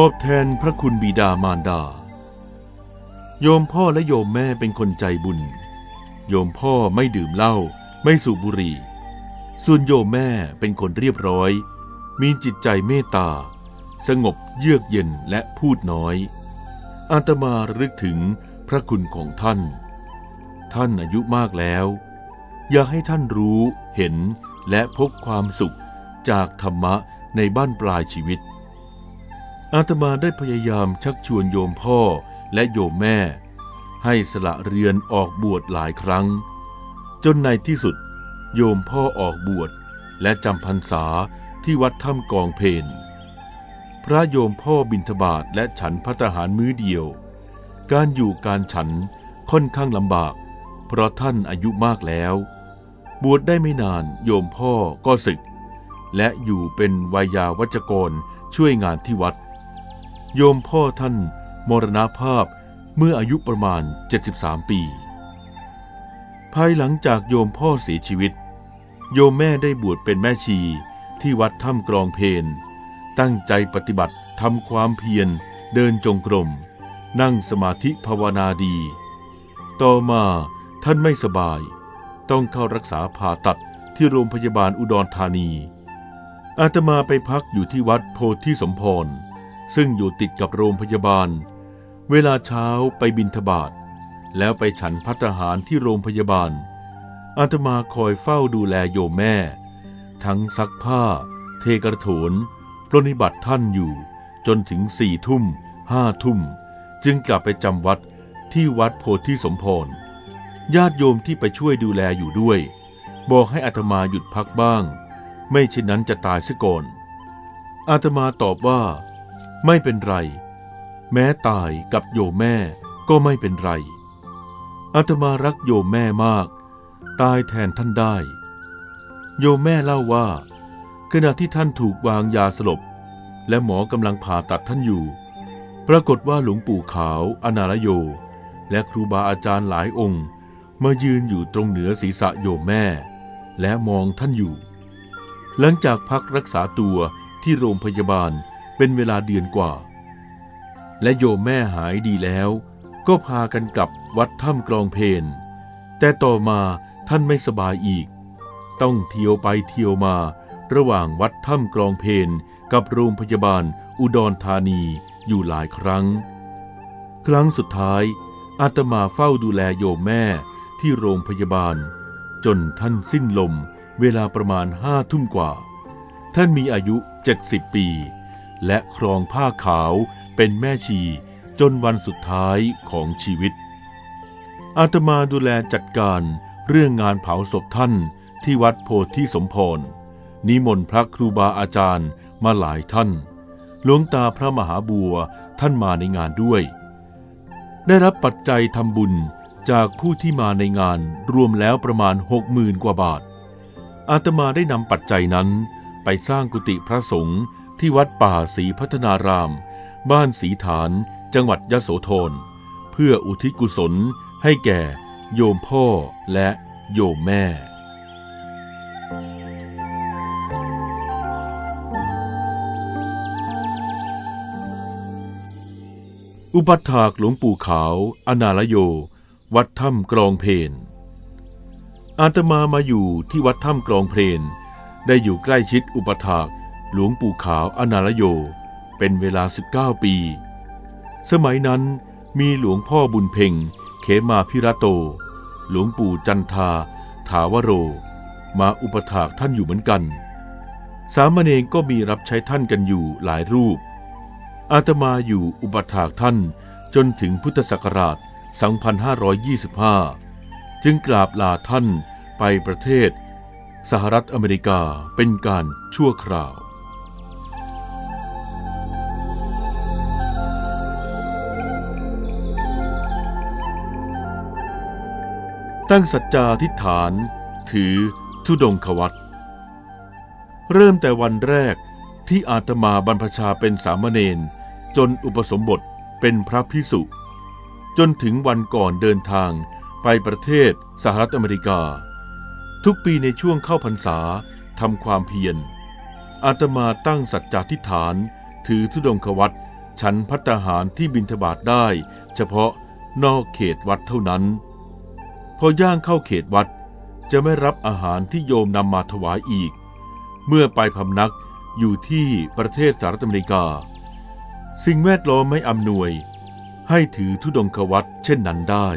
ตอบแทนพระคุณบิดามารดา โยมพ่อและโยมแม่เป็นคนใจบุญ โยมพ่อไม่ดื่มเหล้าไม่สูบบุหรี่ ส่วนโยมแม่เป็นคนเรียบร้อย มีจิตใจเมตตา สงบเยือกเย็นและพูดน้อยอาตมาระลึกถึงพระคุณของท่าน ท่านอายุมากแล้ว อยากให้ท่านรู้เห็นและพบความสุขจากธรรมะในบ้านปลายชีวิต อาตมาได้พยายามชักชวนโยมพ่อและโยมแม่ ให้สละเรือนออกบวชหลายครั้ง จนในที่สุด โยมพ่อออกบวชและจำพรรษาที่วัดถ้ำกองเพนพระโยมพ่อบิณฑบาตและฉันพัตหารมื้อเดียว การอยู่การฉันค่อนข้างลำบาก เพราะท่านอายุมากแล้ว บวชได้ไม่นานโยมพ่อก็ศึก และอยู่เป็นวายาวัจกรช่วยงานที่วัด โยมพ่อท่านมรณภาพเมื่ออายุประมาณ 73 ปี ภายหลังจากโยมพ่อเสียชีวิต โยมแม่ได้บวชเป็นแม่ชีที่วัดถ้ำกรองเพนตั้งใจปฏิบัติทำความเพียร เดินจงกรม นั่งสมาธิภาวนาดี ต่อมาท่านไม่สบาย ต้องเข้ารักษาผ่าตัดที่โรงพยาบาลอุดรธานี อาตมาไปพักอยู่ที่วัดโพธิสมพร ซึ่งอยู่ติดกับโรงพยาบาล เวลาเช้าไปบินทบาทแล้วไปฉันพัตหารที่โรงพยาบาล อาตมาคอยเฝ้าดูแลโยมแม่ ทั้งซักผ้า เทกระโถนปรนิบัติท่านอยู่ จนถึงสี่ทุ่มห้าทุ่ม จึงกลับไปจำวัดที่วัดโพธิสมพรญาติโยมที่ไปช่วยดูแลอยู่ด้วย บอกให้อาตมาหยุดพักบ้าง ไม่เช่นนั้นจะตายซะก่อนอาตมาตอบว่า ไม่เป็นไร แม้ตายกับโยมแม่ก็ไม่เป็นไรอาตมารักโยมแม่มาก ตายแทนท่านได้ โยมแม่เล่าว่า ขณะที่ท่านถูกวางยาสลบ และหมอกำลังผ่าตัดท่านอยู่ ปรากฏว่าหลวงปู่ขาวอนาลโย และครูบาอาจารย์หลายองค์ มายืนอยู่ตรงเหนือศีรษะโยมแม่ และมองท่านอยู่ หลังจากพักรักษาตัวที่โรงพยาบาล เป็นเวลาเดือนกว่า และโยมแม่หายดีแล้ว ก็พากันกลับวัดถ้ำกรองเพนแต่ต่อมาท่านไม่สบายอีก ต้องเที่ยวไปเที่ยวมา ระหว่างวัดถ้ำกรองเพนกับโรงพยาบาลอุดรธานีอยู่หลายครั้ง ครั้งสุดท้าย อาตมาเฝ้าดูแลโยมแม่ที่โรงพยาบาล จนท่านสิ้นลมเวลาประมาณห้าทุ่มกว่า ท่านมีอายุ 70 ปี และครองผ้าขาวเป็นแม่ชีจนวันสุดท้ายของชีวิต อาตมาดูแลจัดการเรื่องงานเผาศพท่านที่วัดโพธิสมพร นิมนต์พระครูบาอาจารย์มาหลายท่าน หลวงตาพระมหาบัวท่านมาในงานด้วย ได้รับปัจจัยทำบุญจากผู้ที่มาในงานรวมแล้วประมาณหกหมื่นกว่าบาท อาตมาได้นำปัจจัยนั้นไปสร้างกุฏิพระสงฆ์ ที่วัดป่าศรีพัฒนาราม บ้านศรีฐาน จังหวัดยโสธร เพื่ออุทิศกุศลให้แก่โยมพ่อและโยมแม่อุปัฏฐากหลวงปู่ขาว อนาลโย วัดถ้ำกรองเพนอาตมามาอยู่ที่วัดถ้ำกรองเพนได้อยู่ใกล้ชิดอุปถาก หลวงปู่ขาวอนาลโย เป็นเวลา 19 ปี สมัยนั้นมีหลวงพ่อบุญเพ่งเขมาพิระโต หลวงปู่จันทา ถาวโร มาอุปถากท่านอยู่เหมือนกัน สามเณรก็มีรับใช้ท่านกันอยู่หลายรูป อาตมาอยู่อุปถากท่านจนถึงพุทธศักราช 2525 จึงกราบลาท่านไปประเทศ สหรัฐอเมริกาเป็นการชั่วคราว ตั้งสัจจาทิฏฐาน ถือทุดงควัตเริ่มแต่วันแรกที่อาตมาบรรพชาเป็นสามเณรจนอุปสมบทเป็นพระพิสุ จนถึงวันก่อนเดินทางไปประเทศสหรัฐอเมริกา ทุกปีในช่วงเข้าพรรษาทำความเพียรอาตมาตั้งสัจจาทิฏฐาน ถือธุดงควัตฉันพัตหารที่บิณฑบาตได้ เฉพาะนอกเขตวัดเท่านั้น พอย่างเข้าเขตวัดจะไม่รับอาหารที่โยมนำมาถวายอีก เมื่อไปพำนักอยู่ที่ประเทศสหรัฐอเมริกา สิ่งแวดล้อมไม่อำนวย ให้ถือธุดงควัตเช่นนั้นได้